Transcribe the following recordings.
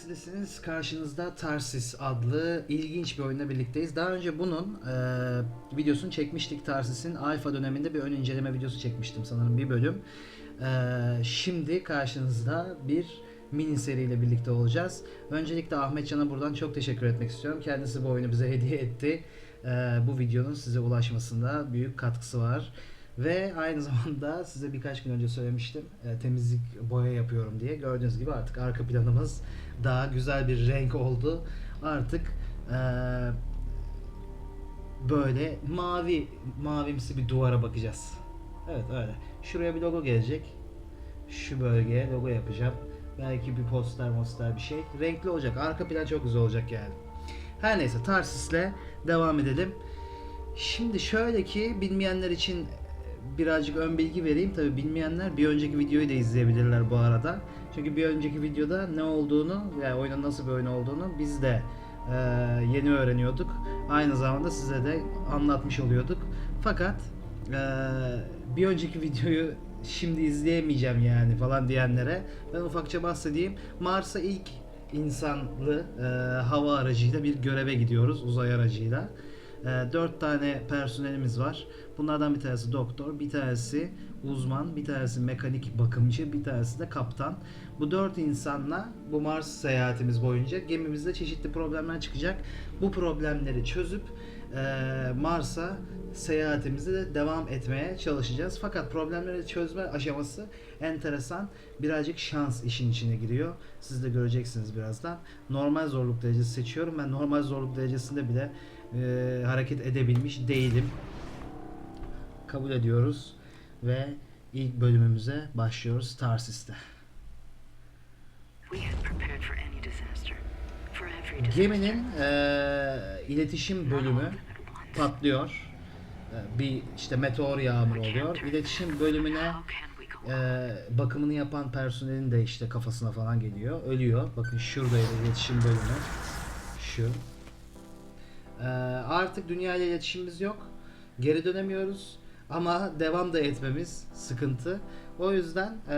Galaxy'desiniz. Karşınızda Tarsis adlı ilginç bir oyunla birlikteyiz. Daha önce bunun e, videosunu çekmiştik. Tarsis'in alfa döneminde bir ön inceleme videosu çekmiştim sanırım bir bölüm. E, şimdi karşınızda bir mini seriyle birlikte olacağız. Öncelikle Ahmet Can'a buradan çok teşekkür etmek istiyorum. Kendisi bu oyunu bize hediye etti. E, bu videonun size ulaşmasında büyük katkısı var. Ve aynı zamanda size birkaç gün önce söylemiştim e, temizlik boya yapıyorum diye. Gördüğünüz gibi artık arka planımız daha güzel bir renk oldu. Artık e, böyle mavi mavimsi bir duvara bakacağız. Evet öyle. Şuraya bir logo gelecek. Şu bölgeye logo yapacağım. Belki bir poster poster bir şey. Renkli olacak. Arka plan çok güzel olacak yani. Her neyse Tarsis'le devam edelim. Şimdi şöyle ki bilmeyenler için birazcık ön bilgi vereyim. Tabi bilmeyenler bir önceki videoyu da izleyebilirler bu arada. Çünkü bir önceki videoda ne olduğunu yani oyunun nasıl bir oyun olduğunu biz de e, yeni öğreniyorduk. Aynı zamanda size de anlatmış oluyorduk. Fakat e, bir önceki videoyu şimdi izleyemeyeceğim yani falan diyenlere ben ufakça bahsedeyim. Mars'a ilk insanlı e, hava aracıyla bir göreve gidiyoruz uzay aracıyla. E, dört tane personelimiz var. Bunlardan bir tanesi doktor, bir tanesi uzman, bir tanesi mekanik bakımcı, bir tanesi de kaptan. Bu dört insanla bu Mars seyahatimiz boyunca gemimizde çeşitli problemler çıkacak. Bu problemleri çözüp e, Mars'a seyahatimize de devam etmeye çalışacağız. Fakat problemleri çözme aşaması enteresan. Birazcık şans işin içine giriyor. Siz de göreceksiniz birazdan. Normal zorluk derecesi seçiyorum. Ben normal zorluk derecesinde bile e, hareket edebilmiş değilim. Kabul ediyoruz ve ilk bölümümüze başlıyoruz Tarsis'te. Geminin e, iletişim bölümü patlıyor. E, bir işte meteor yağmuru oluyor. İletişim bölümüne e, bakımını yapan personelin de işte kafasına falan geliyor. Ölüyor. Bakın şuradaydı iletişim bölümü. Şu. E, artık dünya ile iletişimimiz yok. Geri dönemiyoruz. Ama devam da etmemiz sıkıntı. O yüzden e,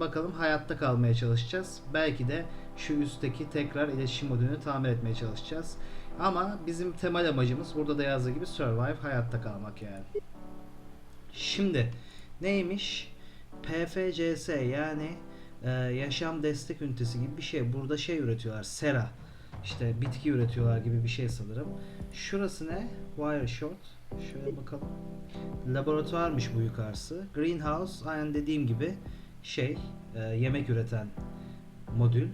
bakalım hayatta kalmaya çalışacağız. Belki de şu üstteki tekrar iletişim modülünü tamir etmeye çalışacağız. Ama bizim temel amacımız burada da yazdığı gibi survive, hayatta kalmak yani. Şimdi neymiş? PFCS yani e, yaşam destek ünitesi gibi bir şey. Burada şey üretiyorlar. Sera. İşte bitki üretiyorlar gibi bir şey sanırım. Şurası ne? Wire short. Şöyle bakalım. Laboratuvarmış bu yukarısı. Greenhouse aynen dediğim gibi şey e, yemek üreten modül.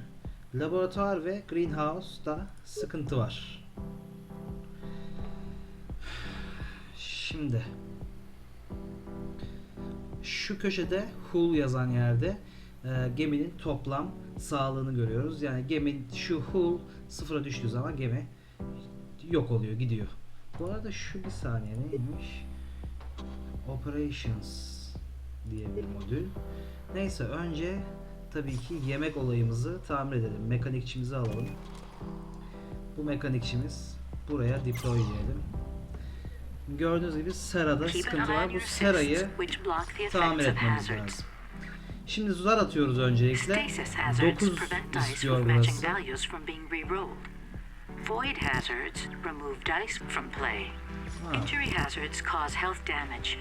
Laboratuvar ve greenhouse'da sıkıntı var. Şimdi şu köşede hull yazan yerde e, geminin toplam sağlığını görüyoruz. Yani gemi şu hull sıfıra düştüğü zaman gemi yok oluyor, gidiyor. Bu arada şu bir saniye neymiş? Operations diye bir modül. Neyse önce tabii ki yemek olayımızı tamir edelim. Mekanikçimizi alalım. Bu mekanikçimiz buraya deploy diyelim. Gördüğünüz gibi serada sıkıntı var. Bu serayı tamir etmemiz lazım. Şimdi zar atıyoruz öncelikle. Stasis hazards 9 prevent dice istiyor burası. Void hazards remove dice from play. Injury hazards cause health damage.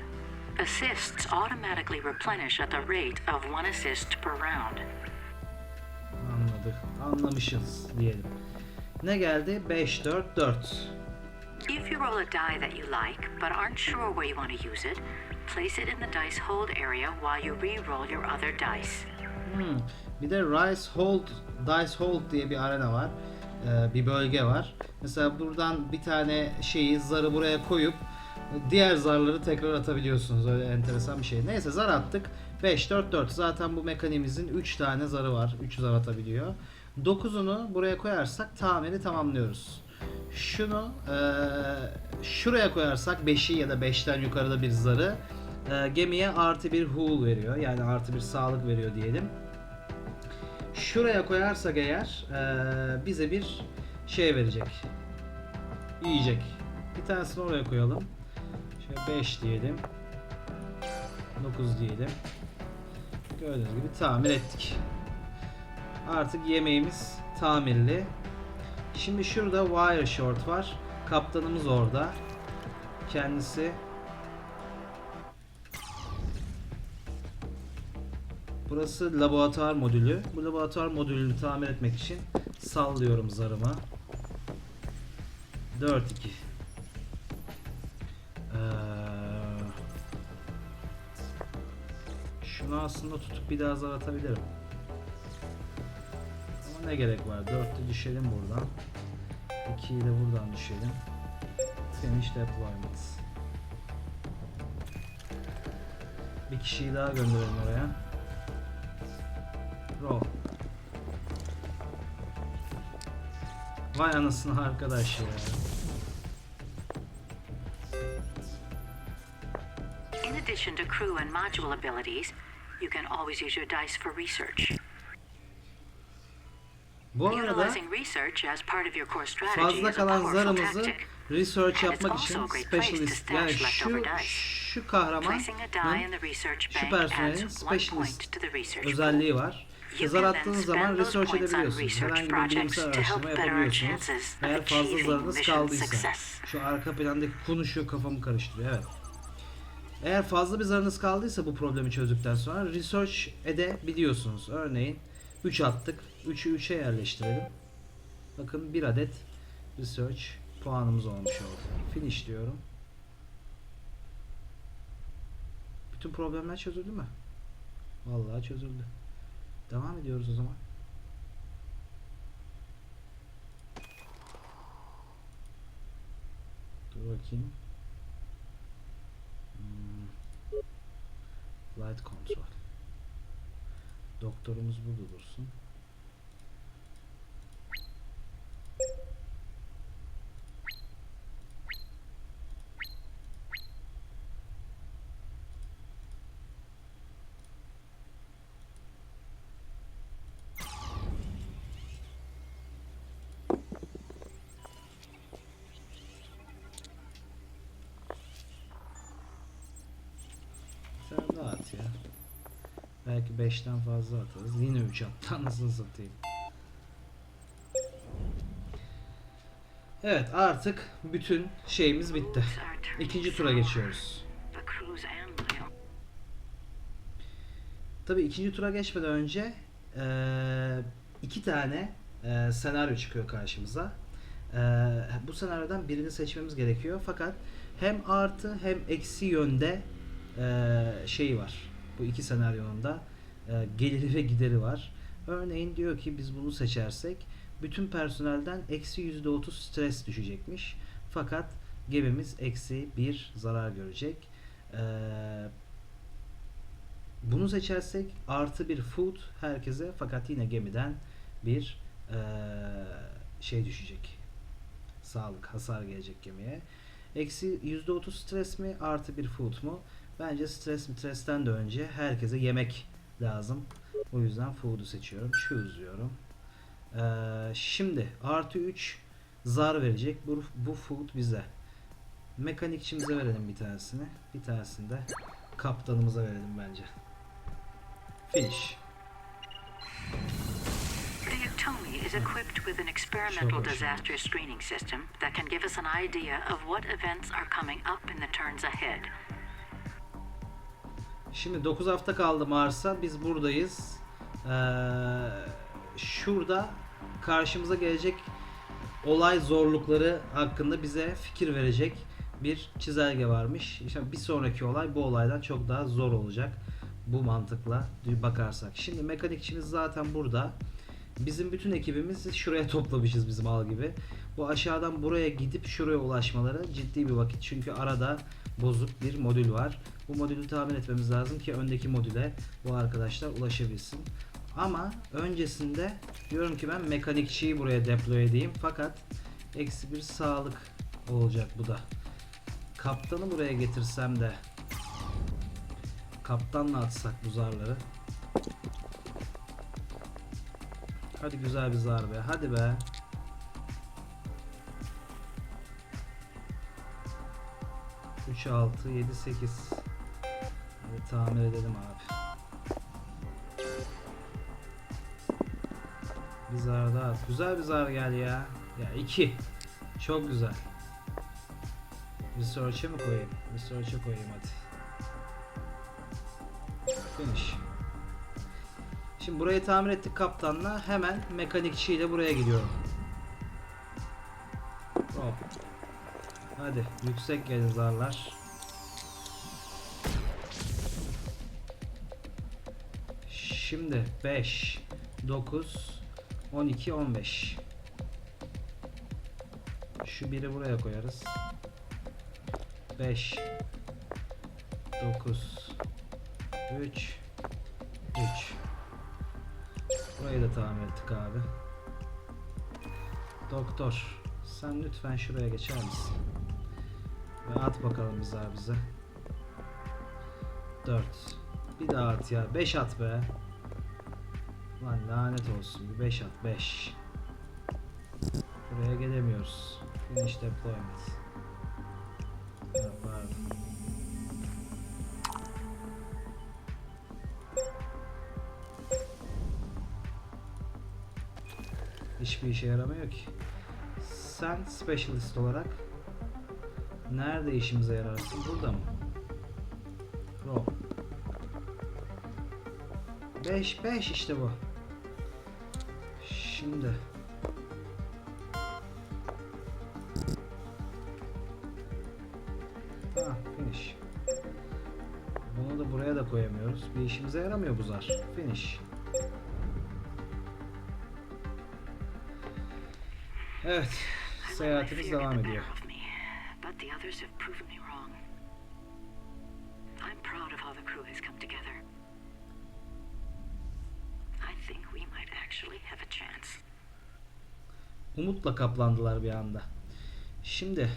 Assists automatically replenish at the rate of one assist per round. Anladık. Anlamışız diyelim. Ne geldi? 5, 4, 4. If you roll a die that you like but aren't sure where you want to use it, place it in the dice hold area while you re-roll your other dice. Hmm. Bir de Rise Hold, Dice Hold diye bir arena var. Ee, bir bölge var. Mesela buradan bir tane şeyi, zarı buraya koyup diğer zarları tekrar atabiliyorsunuz. Öyle enteresan bir şey. Neyse zar attık. 5, 4, 4. Zaten bu mekanimizin 3 tane zarı var. 3 zar atabiliyor. 9'unu buraya koyarsak tamiri tamamlıyoruz. Şunu eee, şuraya koyarsak 5'i ya da 5'ten yukarıda bir zarı eee, gemiye artı bir hull veriyor. Yani artı bir sağlık veriyor diyelim. Şuraya koyarsak eğer eee, bize bir şey verecek. Yiyecek. Bir tanesini oraya koyalım. Şöyle 5 diyelim. 9 diyelim. Gördüğünüz gibi tamir ettik. Artık yemeğimiz tamirli. Şimdi şurada wire short var. Kaptanımız orada. Kendisi Burası laboratuvar modülü. Bu laboratuvar modülünü tamir etmek için sallıyorum zarımı. 4 2. Ee, şunu aslında tutup bir daha zar atabilirim. Ama ne gerek var? 4'te düşelim buradan. 2'yi de buradan düşelim. Finish deployment. Bir kişiyi daha gönderelim oraya. Roll. Vay anasını arkadaş ya. In addition to crew and module abilities, you can always use your dice for research. Bu arada fazla kalan zarımızı research yapmak için specialist yani şu şu research şu personelin specialist özelliği var. You Zar can then attığınız zaman research edebiliyorsunuz. Herhangi bir bilimsel araştırma yapabiliyorsunuz. Eğer fazla zarınız kaldıysa. Şu arka plandaki konuşuyor kafamı karıştırıyor evet. Eğer fazla bir zarınız kaldıysa bu problemi çözdükten sonra research edebiliyorsunuz. Örneğin 3 attık. 3'ü 3'e yerleştirelim. Bakın bir adet research puanımız olmuş oldu. Finish diyorum. Bütün problemler çözüldü mü? Vallahi çözüldü. Devam ediyoruz o zaman. Dur bakayım. Hmm. Light control. Doktorumuz burada dursun. Sen de at ya. Belki 5'ten fazla atarız. Yine 3 attı anasını satayım. Evet artık bütün şeyimiz bitti. İkinci tura geçiyoruz. Tabii ikinci tura geçmeden önce eee, iki tane eee, senaryo çıkıyor karşımıza. Eee, bu senaryodan birini seçmemiz gerekiyor. Fakat hem artı hem eksi yönde eee şeyi var. Bu iki senaryonun da eee, geliri ve gideri var. Örneğin diyor ki biz bunu seçersek bütün personelden eksi %30 stres düşecekmiş. Fakat gemimiz eksi bir zarar görecek. Eee bunu seçersek artı bir food herkese fakat yine gemiden bir eee, şey düşecek. Sağlık, hasar gelecek gemiye. Eksi %30 stres mi artı bir food mu? Bence stres mi stresten de önce herkese yemek lazım. O yüzden food'u seçiyorum. Choose diyorum. Eee, şimdi artı 3 zar verecek. Bu, bu food bize. Mekanikçimize verelim bir tanesini. Bir tanesini de kaptanımıza verelim bence. Finish. The Atomi is equipped with an experimental disaster screening system that can give us an idea of what events are coming up in the turns ahead. Şimdi 9 hafta kaldı Mars'a. Biz buradayız. Ee, şurada karşımıza gelecek olay zorlukları hakkında bize fikir verecek bir çizelge varmış. İşte bir sonraki olay bu olaydan çok daha zor olacak. Bu mantıkla bakarsak. Şimdi mekanikçimiz zaten burada. Bizim bütün ekibimizi şuraya toplamışız bizim al gibi. Bu aşağıdan buraya gidip şuraya ulaşmaları ciddi bir vakit. Çünkü arada bozuk bir modül var. Bu modülü tamir etmemiz lazım ki öndeki modüle bu arkadaşlar ulaşabilsin. Ama öncesinde diyorum ki ben mekanikçiyi buraya deploy edeyim. Fakat eksi bir sağlık olacak bu da. Kaptanı buraya getirsem de kaptanla atsak bu zarları. Hadi güzel bir zar be. Hadi be. Üç, altı, yedi, sekiz. Hadi tamir edelim abi. Bir zar daha. Güzel bir zar gel ya. Ya iki. Çok güzel. Research'e mi koyayım? Research'e koyayım hadi. Finish. Şimdi burayı tamir ettik kaptanla. Hemen mekanikçiyle buraya gidiyorum. Hadi yüksek gelin zarlar. Şimdi 5 9 12 15 Şu biri buraya koyarız. 5 9 3 3 Burayı da tamir ettik abi. Doktor sen lütfen şuraya geçer misin? Ve at bakalım bize bize. 4 Bir daha at ya. 5 at be. Lan lanet olsun. Bir 5 at. 5 Buraya gelemiyoruz. Finish deployment. Ha, pardon. Hiçbir işe yaramıyor ki. Sen specialist olarak nerede işimize yararsın? Burada mı? Roll. 5 5 işte bu. Şimdi Ha finish. Bunu da buraya da koyamıyoruz. Bir işimize yaramıyor bu zar. Finish. Evet. Seyahatimiz devam ediyor. But the others have proven me wrong. I'm proud of how the crew has come together. I think we might actually have a chance. Umutla kaplandılar bir anda. Şimdi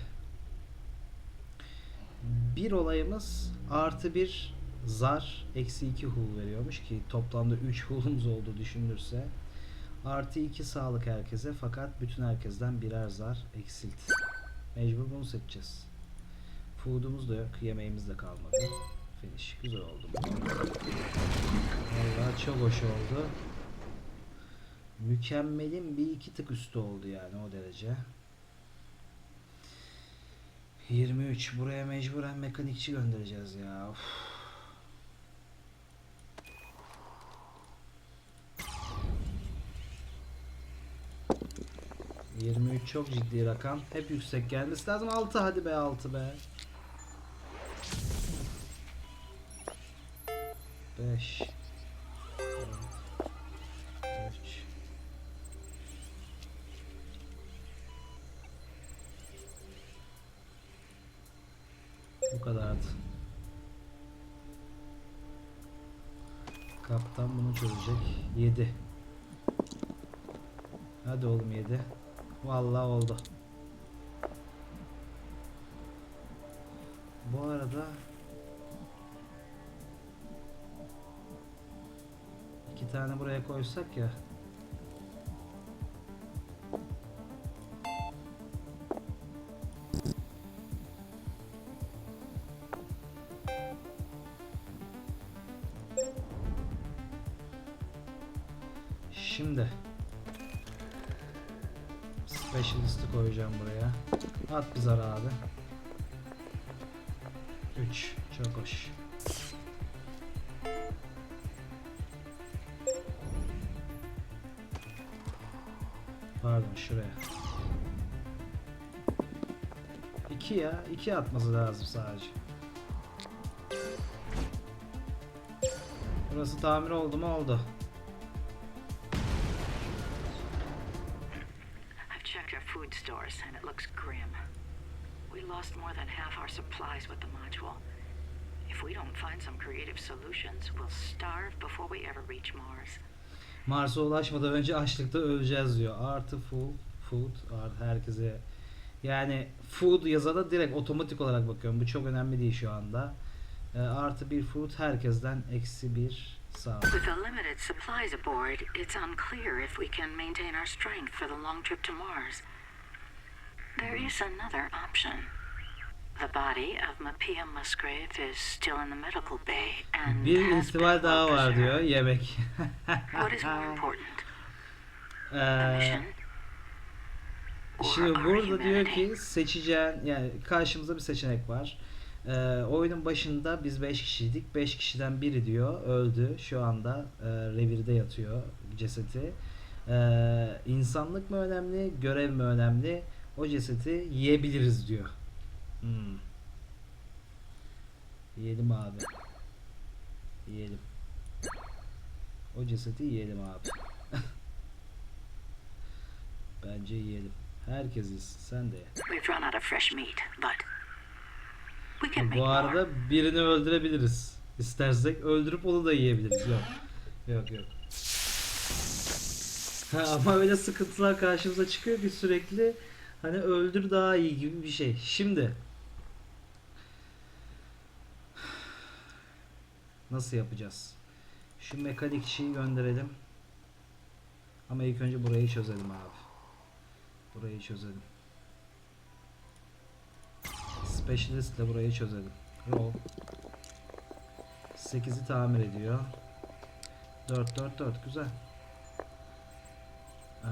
bir olayımız artı bir zar eksi iki hul veriyormuş ki toplamda 3 hulumuz olduğu düşünülürse artı 2 sağlık herkese fakat bütün herkesten birer zar eksilt. Mecbur bunu seçeceğiz. Food'umuz da yok, yemeğimiz de kalmadı. Finish. Güzel oldu. bu. Vallahi çok hoş oldu. Mükemmelin bir iki tık üstü oldu yani o derece. 23 buraya mecburen mekanikçi göndereceğiz ya. Uf. ...23 çok ciddi rakam. Hep yüksek gelmesi lazım. 6 hadi be 6 be. 5 3 Bu kadardı. Kaptan bunu çözecek. 7. Hadi oğlum 7. Vallahi oldu. Bu arada iki tane buraya koysak ya. 3 çok hoş. Pardon şuraya. 2 ya. 2 atması lazım sadece. Burası tamir oldu mu oldu. I've checked our food stores and it looks grim. Lost more than half our supplies with the module. If we don't find some creative solutions, we'll starve before we ever reach Mars. Mars'a ulaşmadan önce açlıkta öleceğiz diyor. Artı full food artı herkese. Yani food yazada direkt otomatik olarak bakıyorum. Bu çok önemli değil şu anda. Ee, artı bir food herkesten eksi bir sağ. With the limited supplies aboard, it's unclear if we can maintain our strength for the long trip to Mars. There is another option. Bir been daha var diyor. Yemek. What is more important? A Ee, Şimdi burada diyor ki seçeceğin yani karşımızda bir seçenek var. Ee, oyunun başında biz 5 kişiydik. 5 kişiden biri diyor öldü. Şu anda e, revirde yatıyor cesedi. Ee, insanlık mı önemli, görev mi önemli? O cesedi yiyebiliriz diyor. Hmm. Yiyelim abi. Yiyelim. O cesedi yiyelim abi. Bence yiyelim. Herkes yesin. Sen de ye. We've run out of fresh meat, but we can make Bu more. arada birini öldürebiliriz. İstersek öldürüp onu da yiyebiliriz. Yok. Yok yok. Ha, ama öyle sıkıntılar karşımıza çıkıyor ki sürekli hani öldür daha iyi gibi bir şey. Şimdi nasıl yapacağız? Şu mekanik işi gönderelim. Ama ilk önce burayı çözelim abi. Burayı çözelim. Specialist ile burayı çözelim. Roll. 8'i tamir ediyor. 4 4 4 güzel. Ee,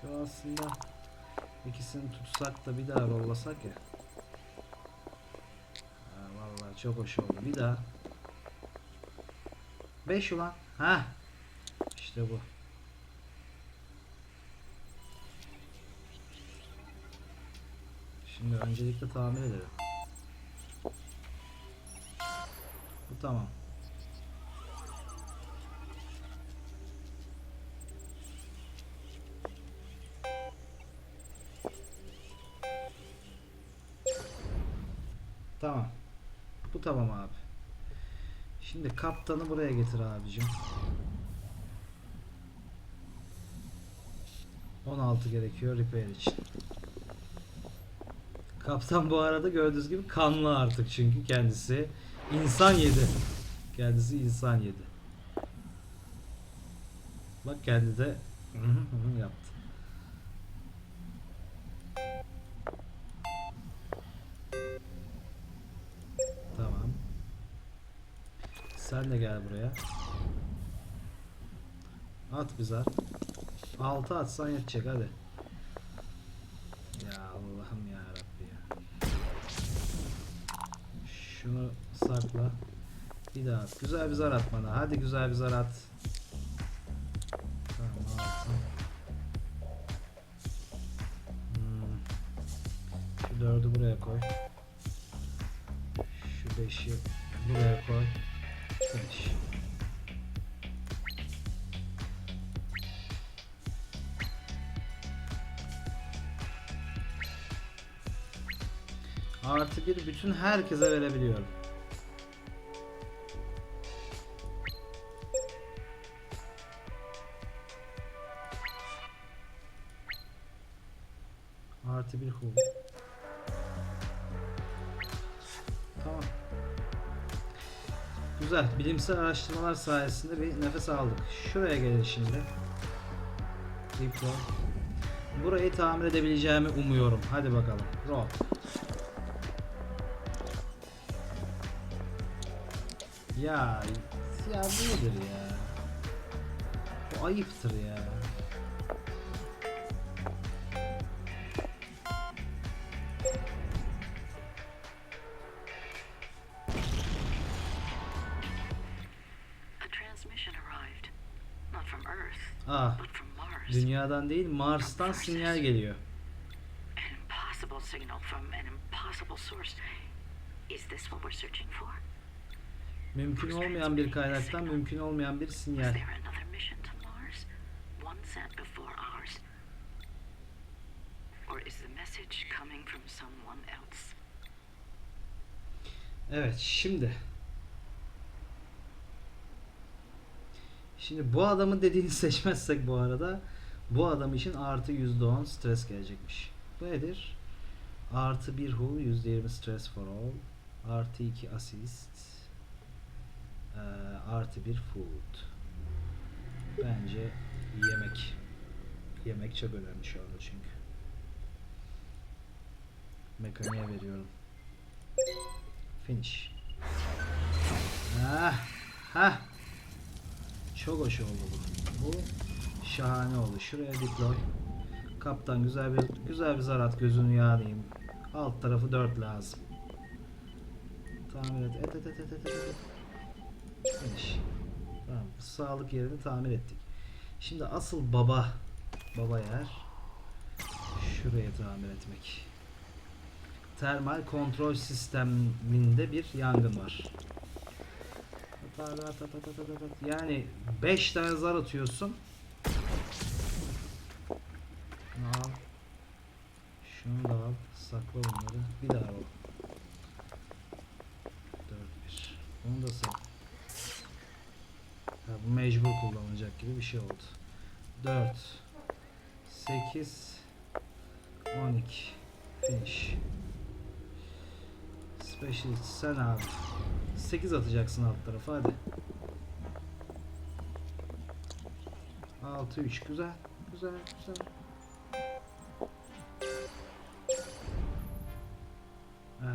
şu aslında ikisini tutsak da bir daha rollasak ya. Ha, vallahi çok hoş oldu. Bir daha. 5 ulan. Ha. İşte bu. Şimdi öncelikle tamir edelim. Bu tamam. Tamam. Bu tamam abi. Şimdi kaptanı buraya getir abicim. 16 gerekiyor repair için. Kaptan bu arada gördüğünüz gibi kanlı artık çünkü kendisi insan yedi. Kendisi insan yedi. Bak kendi de yaptı. Sen de gel buraya. At zar. 6 atsan yetecek hadi. Ya Allah'ım ya Rabbi ya. Şunu sakla. Bir daha at. Güzel bir zar at bana. Hadi güzel bir zar at. Artı bir bütün herkese verebiliyorum. Artı bir hul. Tamam. Güzel. Bilimsel araştırmalar sayesinde bir nefes aldık. Şuraya gelin şimdi. Diplo. Burayı tamir edebileceğimi umuyorum. Hadi bakalım. Roll. Ya ya bu nedir ya? Bu ayıptır ya. Ah, dünyadan değil Mars'tan sinyal geliyor. Mümkün olmayan bir kaynaktan mümkün olmayan bir sinyal. Evet, şimdi. Şimdi bu adamın dediğini seçmezsek bu arada bu adam için artı %10 stres gelecekmiş. Bu nedir? Artı 1 hull %20 stress for all. Artı 2 assist. Ee, artı 1 food. Bence yemek. Yemek çok önemli şu anda çünkü. Mekaniğe veriyorum. Finish. Heh. Çok hoş oldu bu. Bu şahane oldu. Şuraya deploy. Kaptan güzel bir güzel bir zarat gözünü yağlayayım. Alt tarafı 4 lazım. Tamir et. Et et et et et et. Et. Finish. Tamam. bu Sağlık yerini tamir ettik. Şimdi asıl baba baba yer şuraya tamir etmek. Termal kontrol sisteminde bir yangın var. Yani 5 tane zar atıyorsun. Şunu da al. Sakla bunları. Bir daha al. 4 1. Onu da sak. Ha, bu mecbur bir şey oldu. 4 8 12 Finish. Specialist sen abi. 8 atacaksın alt tarafa hadi. 6 3 güzel. Güzel güzel. Ee,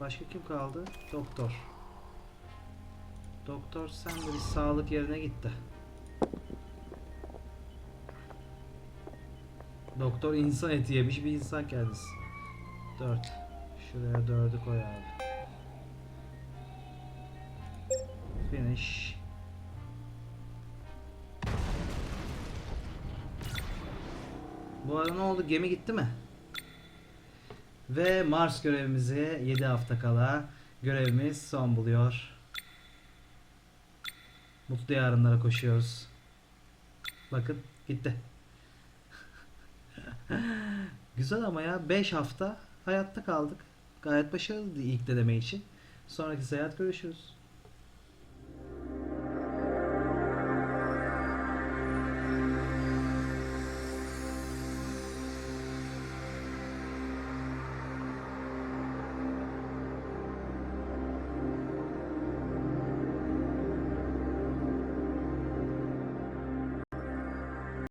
başka kim kaldı? Doktor. Doktor sen de bir sağlık yerine git Doktor insan eti yemiş bir insan kendisi. 4. Şuraya 4'ü koy abi. Finish. Bu arada ne oldu? Gemi gitti mi? Ve Mars görevimizi 7 hafta kala görevimiz son buluyor. Mutlu yarınlara koşuyoruz. Bakın gitti. Güzel ama ya 5 hafta hayatta kaldık. Gayet başarılıydı ilk deneme için. Sonraki seyahat görüşürüz.